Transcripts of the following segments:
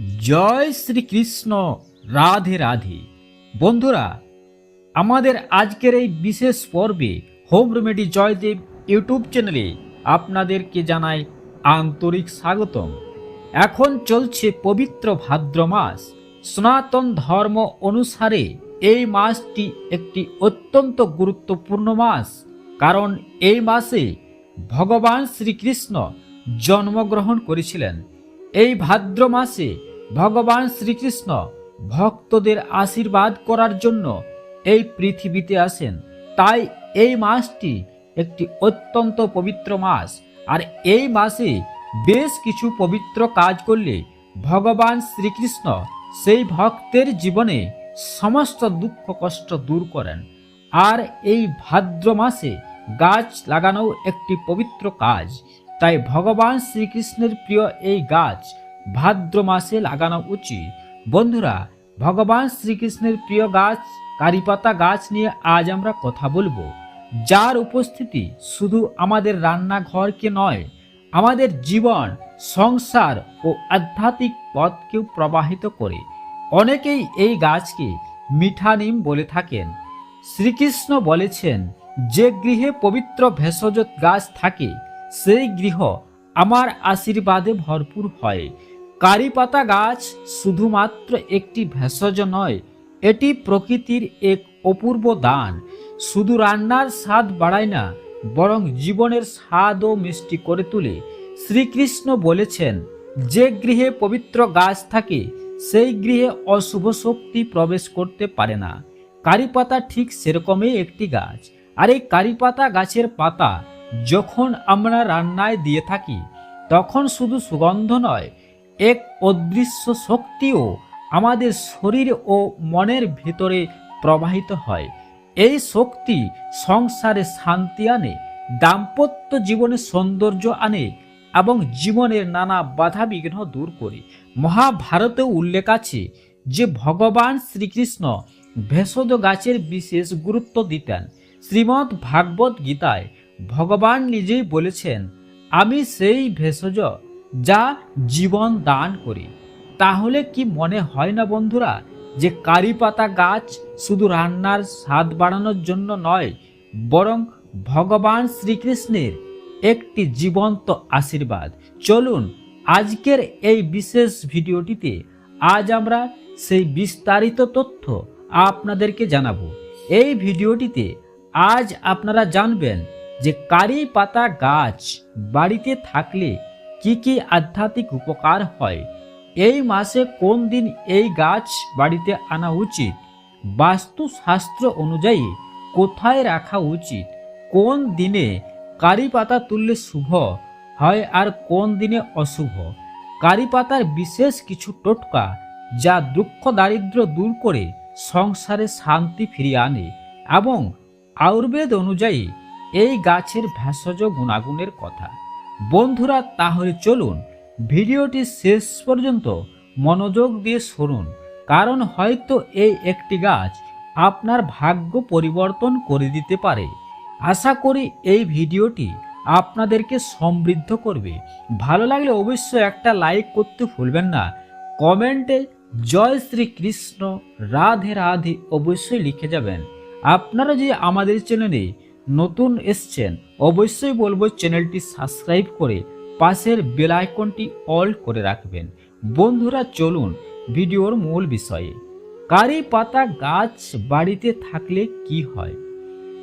জয় শ্রীকৃষ্ণ, রাধে রাধে। বন্ধুরা, আমাদের আজকের এই বিশেষ পর্বে হোম রেমেডি জয়দেব ইউটিউব চ্যানেলে আপনাদেরকে জানাই আন্তরিক স্বাগতম। এখন চলছে পবিত্র ভাদ্র মাস। সনাতন ধর্ম অনুসারে এই মাসটি একটি অত্যন্ত গুরুত্বপূর্ণ মাস। কারণ এই মাসে ভগবান শ্রীকৃষ্ণ জন্মগ্রহণ করেছিলেন। এই ভাদ্র মাসে ভগবান শ্রীকৃষ্ণ ভক্তদের আশীর্বাদ করার জন্য এই পৃথিবীতে আসেন। তাই এই মাসটি একটি অত্যন্ত পবিত্র মাস। আর এই মাসে বেশ কিছু পবিত্র কাজ করলে ভগবান শ্রীকৃষ্ণ সেই ভক্তের জীবনে সমস্ত দুঃখ কষ্ট দূর করেন। আর এই ভাদ্র মাসে গাছ লাগানো একটি পবিত্র কাজ। তাই ভগবান শ্রীকৃষ্ণের প্রিয় এই গাছ ভাদ্র মাসে লাগানো উচিত। বন্ধুরা, ভগবান শ্রীকৃষ্ণের প্রিয় গাছ কারিপাতা গাছ নিয়ে আজ আমরা কথা বলব। যার উপস্থিতি শুধু আমাদের রান্নাঘরকে নয়, আমাদের জীবন, সংসার ও আধ্যাত্মিক পথকেও প্রবাহিত করে। অনেকেই এই গাছকে মিঠা নিম বলে থাকেন। শ্রীকৃষ্ণ বলেছেন, যে গৃহে পবিত্র ভেষজ গাছ থাকে, সেই গৃহ আমার আশীর্বাদে ভরপুর হয়। কারিপাতা গাছ শুধুমাত্র একটি ভেষজ নয়, এটি প্রকৃতির এক অপূর্ব দান। শুধু রান্নার স্বাদ বাড়ায় না, বরং জীবনের স্বাদও মিষ্টি করে তুলে। শ্রীকৃষ্ণ বলেছেন, যে গৃহে পবিত্র গাছ থাকে, সেই গৃহে অশুভ শক্তি প্রবেশ করতে পারে না। কারিপাতা ঠিক সেরকমই একটি গাছ। আর এই কারিপাতা গাছের পাতা যখন আমরা রান্নায় দিয়ে থাকি, তখন শুধু সুগন্ধ নয় এক অদৃশ্য শক্তিও আমাদের শরীর ও মনের ভিতরে প্রবাহিত হয়। এই শক্তি সংসারে শান্তি আনে, দাম্পত্য জীবনে সৌন্দর্য আনে এবং জীবনের নানা বাধা বিঘ্ন দূর করে। মহাভারতে উল্লেখ আছে যে ভগবান শ্রীকৃষ্ণ ভেষজ গাছের বিশেষ গুরুত্ব দিতেন। শ্রীমৎ ভাগবত গীতায় ভগবান নিজেই বলেছেন, আমি সেই ভেষজ যা জীবন দান করি। তাহলে কি মনে হয় না বন্ধুরা যে কারি পাতা গাছ শুধু রান্নার স্বাদ বাড়ানোর জন্য নয়, বরং ভগবান শ্রীকৃষ্ণের একটি জীবন্ত আশীর্বাদ। চলুন আজকের এই বিশেষ ভিডিওটিতে আজ আমরা সেই বিস্তারিত তথ্য আপনাদেরকে জানাব। এই ভিডিওটিতে আজ আপনারা জানবেন যে কারি পাতা গাছ বাড়িতে থাকলে কি কি আধ্যাত্মিক উপকার হয়? এই মাসে কোন দিন এই গাছ বাড়িতে আনা উচিত? বাস্তুশাস্ত্র অনুযায়ী কোথায় রাখা উচিত? কোন দিনে কারি পাতা তুললে শুভ হয় আর কোন দিনে অশুভ? কারি পাতার বিশেষ কিছু টোটকা যা দুঃখ দারিদ্র দূর করে সংসারে শান্তি ফিরিয়ে আনে এবং আয়ুর্বেদ অনুযায়ী এই গাছের ভেষজ গুণাগুণের কথা। বন্ধুরা, তাহলে চলুন ভিডিওটি শেষ পর্যন্ত মনোযোগ দিয়ে শুনুন, কারণ হয়তো এই একটি গাছ আপনার ভাগ্য পরিবর্তন করে দিতে পারে। আশা করি এই ভিডিওটি আপনাদেরকে সমৃদ্ধ করবে। ভালো লাগলে অবশ্যই একটা লাইক করতে ভুলবেন না। কমেন্টে জয় শ্রীকৃষ্ণ, রাধে রাধে অবশ্যই লিখে যাবেন। আপনারা যে আমাদের চ্যানেলে নতুন এসছেন, অবশ্যই বলব চ্যানেলটি সাবস্ক্রাইব করে পাশের বেল আইকনটি অল করে রাখবেন। বন্ধুরা, চলুন ভিডিওর মূল বিষয়ে। কারি পাতা গাছ বাড়িতে থাকলে কি হয়?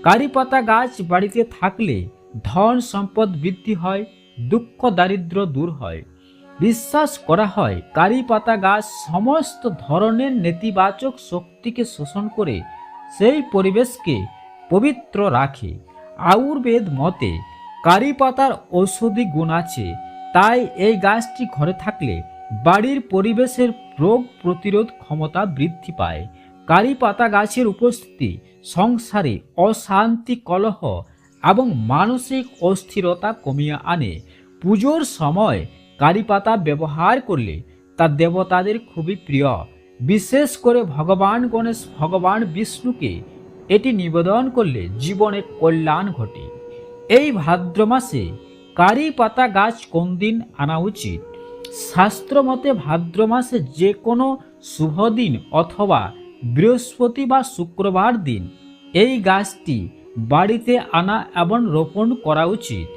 কারি পাতা গাছ বাড়িতে থাকলে ধন সম্পদ বৃদ্ধি হয়, দুঃখ দারিদ্র দূর হয়। বিশ্বাস করা হয়, কারি পাতা গাছ সমস্ত ধরনের নেতিবাচক শক্তিকে শোষণ করে সেই পরিবেশকে পবিত্র রাখে। আয়ুর্বেদ মতে, কারি পাতার ঔষধি গুণ আছে। তাই এই গাছটি ঘরে থাকলে বাড়ির পরিবেশের রোগ প্রতিরোধ ক্ষমতা বৃদ্ধি পায়। কারি পাতা গাছের উপস্থিতি সংসারে অশান্তি, কলহ এবং মানসিক অস্থিরতা কমিয়ে আনে। পুজোর সময় কারি পাতা ব্যবহার করলে তা দেবতাদের খুবই প্রিয়। বিশেষ করে ভগবান গণেশ, ভগবান বিষ্ণুকে এটি নিবেদন করলে জীবনে কল্যাণ ঘটে। এই ভাদ্র মাসে কারি পাতা গাছ কোন দিন আনা উচিত? শাস্ত্র মতে ভাদ্র মাসে যে কোনো শুভ দিন অথবা বৃহস্পতি বা শুক্রবার দিন এই গাছটি বাড়িতে আনা এবং রোপণ করা উচিত।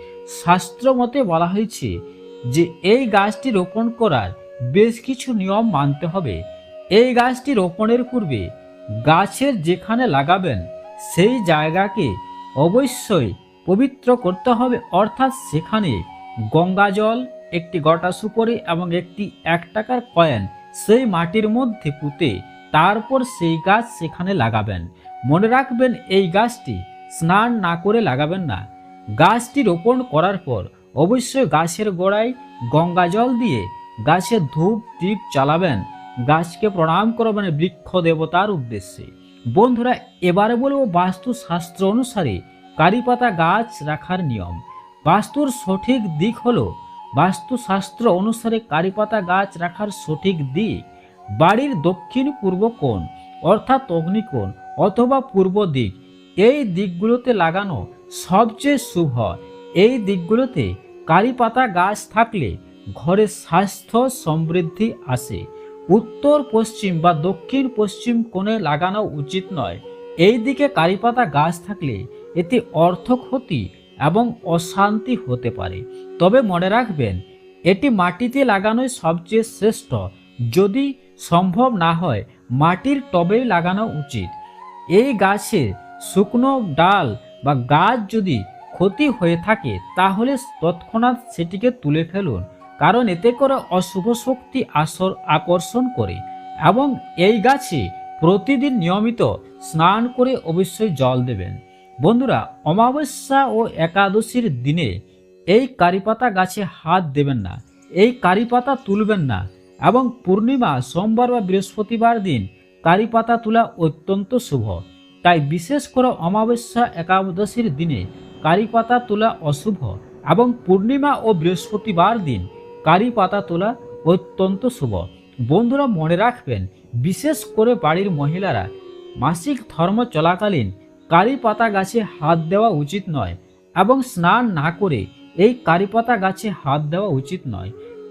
শাস্ত্র মতে বলা হয়েছে যে এই গাছটি রোপণ করার বেশ কিছু নিয়ম মানতে হবে। এই গাছটি রোপণের পূর্বে গাছের যেখানে লাগাবেন, সেই জায়গাকে অবশ্যই পবিত্র করতে হবে। অর্থাৎ সেখানে গঙ্গা জল, একটি গটা সুপরি এবং একটি এক টাকার কয়েন সেই মাটির মধ্যে পুঁতে তারপর সেই গাছ সেখানে লাগাবেন। মনে রাখবেন, এই গাছটি স্নান না করে লাগাবেন না। গাছটি রোপণ করার পর অবশ্যই গাছের গোড়ায় গঙ্গা জল দিয়ে গাছে ধূপ দীপ চালাবেন গাছকে প্রণাম করো মানে বৃক্ষ দেবতার উদ্দেশ্যে। বন্ধুরা, এবারে বলব বাস্তুশাস্ত্র অনুসারে কারিপাতা গাছ রাখার নিয়ম। বাস্তুর সঠিক দিক হলো, বাস্তুশাস্ত্র অনুসারে কারিপাতা গাছ রাখার সঠিক দিক বাড়ির দক্ষিণ পূর্ব কোণ, অর্থাৎ অগ্নিকোণ, অথবা পূর্ব দিক। এই দিকগুলোতে লাগানো সবচেয়ে শুভ। এই দিকগুলোতে কারিপাতা গাছ থাকলে ঘরে স্বাস্থ্য সমৃদ্ধি আসে। উত্তর, পশ্চিম বা দক্ষিণ, পশ্চিম কোণে লাগানো উচিত নয়। এই দিকে কারিপাতা গাছ থাকলে এতে অর্থ ক্ষতি এবং অশান্তি হতে পারে। তবে মনে রাখবেন, এটি মাটিতে লাগানোই সবচেয়ে শ্রেষ্ঠ। যদি সম্ভব না হয়, মাটির টবেই লাগানো উচিত। এই গাছের শুকনো ডাল বা গাছ যদি ক্ষতি হয়ে থাকে, তাহলে তৎক্ষণাৎ সেটিকে তুলে ফেলুন। কারণ এতে করে অশুভ শক্তি আসর আকর্ষণ করে এবং এই গাছে প্রতিদিন নিয়মিত স্নান করে অবশ্যই জল দেবেন। বন্ধুরা, অমাবস্যা ও একাদশীর দিনে এই কারিপাতা গাছে হাত দেবেন না, এই কারিপাতা তুলবেন না এবং পূর্ণিমা, সোমবার বা বৃহস্পতিবার দিন কারিপাতা তোলা অত্যন্ত শুভ। তাই বিশেষ করে অমাবস্যা একাদশীর দিনে কারিপাতা তোলা অশুভ এবং পূর্ণিমা ও বৃহস্পতিবার দিন কারি পাতা তোলা অত্যন্ত শুভ। বন্ধুরা মনে রাখবেন, বিশেষ করে বাড়ির মহিলারা, মাসিক ধর্ম চলাকালীন কারি পাতা গাছে হাত দেওয়া উচিত নয় এবং স্নান না করে এই কারি পাতা গাছে হাত দেওয়া উচিত নয়।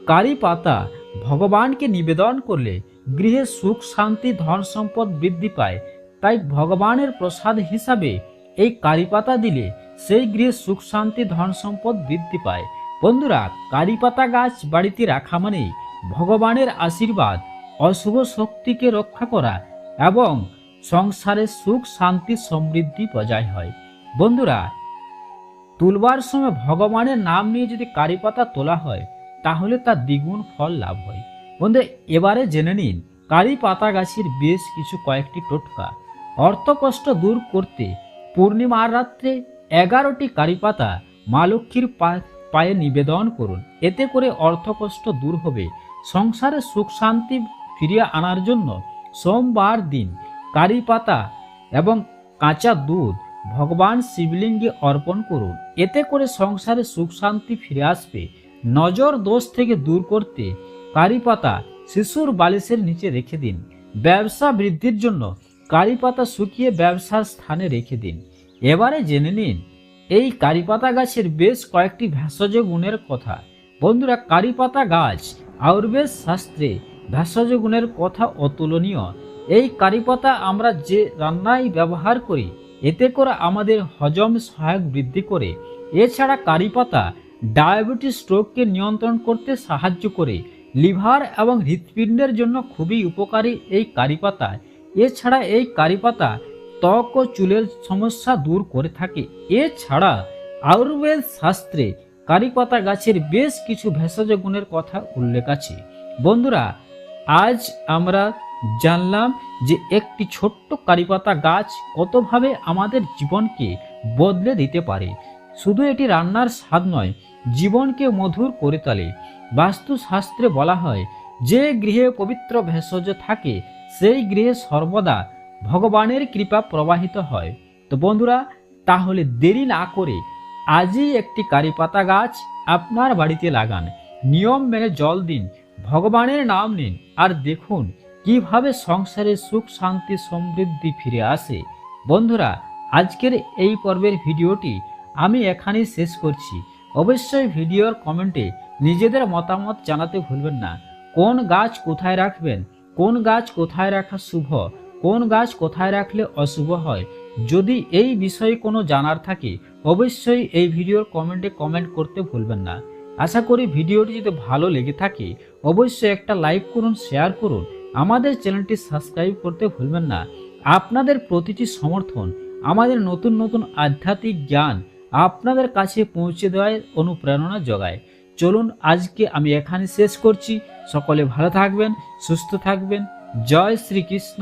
কারি পাতা ভগবানকে নিবেদন করলে গৃহে সুখ, শান্তি, ধন সম্পদ বৃদ্ধি পায়। তাই ভগবানের প্রসাদ হিসাবে এই কারি পাতা দিলে সেই গৃহে সুখ, শান্তি, ধন সম্পদ বৃদ্ধি পায়। বন্ধুরা কারি পাতা গাছ বাড়িতে রাখা মানে ভগবানের আশীর্বাদ, অশুভ শক্তিকে রক্ষা করা এবং সংসারে সুখ, শান্তি, সমৃদ্ধি বজায় হয়। বন্ধুরা, তুলবার সময় ভগবানের নাম নিয়ে যদি কারি পাতা তোলা হয়, তাহলে তার দ্বিগুণ ফল লাভ হয়। বন্ধু এবারে জেনে নিন কারি পাতা গাছের বেশ কিছু কয়েকটি টোটকা। অর্থকষ্ট দূর করতে পূর্ণিমার রাত্রে এগারোটি কারি পাতা মা লক্ষ্মীর পা- পায়ে নিবেদন করুন। এতে করে অর্থকষ্ট দূর হবে। সংসারে সুখ শান্তি ফিরিয়ে আনার জন্য সোমবার দিন কারি পাতা এবং কাঁচা দুধ ভগবান শিবলিঙ্গে অর্পণ করুন। এতে করে সংসারে সুখ শান্তি ফিরে আসবে। নজর দোষ থেকে দূর করতে কারি পাতা শিশুর বালিশের নিচে রেখে দিন। ব্যবসা বৃদ্ধির জন্য কারি পাতা শুকিয়ে ব্যবসার স্থানে রেখে দিন। এবারে জেনে নিন এই কারিপাতা গাছের বেশ কয়েকটি ভেষজ গুণের কথা। বন্ধুরা, কারিপাতা গাছ আয়ুর্বেদ শাস্ত্রে ভেষজ গুণের কথা অতুলনীয়। এই কারিপাতা আমরা যে রান্নায় ব্যবহার করি, এতে করে আমাদের হজম সহায়ক বৃদ্ধি করে। এছাড়া কারিপাতা ডায়াবেটিস স্ট্রোককে নিয়ন্ত্রণ করতে সাহায্য করে। লিভার এবং হৃৎপিণ্ডের জন্য খুবই উপকারী এই কারিপাতা। এছাড়া এই কারিপাতা ত্বক ও চুলের সমস্যা দূর করে থাকে। এছাড়া আয়ুর্বেদ শাস্ত্রে কারিপাতা গাছের বেশ কিছু ভেষজ গুণের কথা উল্লেখ আছে। বন্ধুরা, আজ আমরা জানলাম যে একটি ছোট্ট কারিপাতা গাছ কতভাবে আমাদের জীবনকে বদলে দিতে পারে। শুধু এটি রান্নার স্বাদ নয়, জীবনকে মধুর করে তোলে। বাস্তুশাস্ত্রে বলা হয়, যে গৃহে পবিত্র ভেষজ থাকে, সেই গৃহে সর্বদা ভগবানের কৃপা প্রবাহিত হয়। তো বন্ধুরা, তাহলে দেরি না করে আজই একটি কারিপাতা গাছ আপনার বাড়িতে লাগান। নিয়ম মেনে জল দিন, ভগবানের নাম নিন আর দেখুন কীভাবে সংসারে সুখ, শান্তি, সমৃদ্ধি ফিরে আসে। বন্ধুরা, আজকের এই পর্বের ভিডিওটি আমি এখানেই শেষ করছি। অবশ্যই ভিডিওর কমেন্টে নিজেদের মতামত জানাতে ভুলবেন না। কোন গাছ কোথায় রাখবেন? কোন গাছ কোথায় রাখা শুভ? কোন গাছ কোথায় রাখলে অশুভ হয়? যদি এই বিষয়ে কোনো জানার থাকে, অবশ্যই এই ভিডিওর কমেন্টে কমেন্ট করতে ভুলবেন না। আশা করি ভিডিওটি যদি ভালো লেগে থাকে, অবশ্যই একটা লাইক করুন, শেয়ার করুন। আমাদের চ্যানেলটি সাবস্ক্রাইব করতে ভুলবেন না। আপনাদের প্রতিটি সমর্থন, আমাদের নতুন নতুন আধ্যাত্মিক জ্ঞান আপনাদের কাছে পৌঁছে দেওয়ায় অনুপ্রেরণা যোগায়। চলুন, আজকে আমি এখানে শেষ করছি। সকলে ভালো থাকবেন, সুস্থ থাকবেন। জয় শ্রীকৃষ্ণ।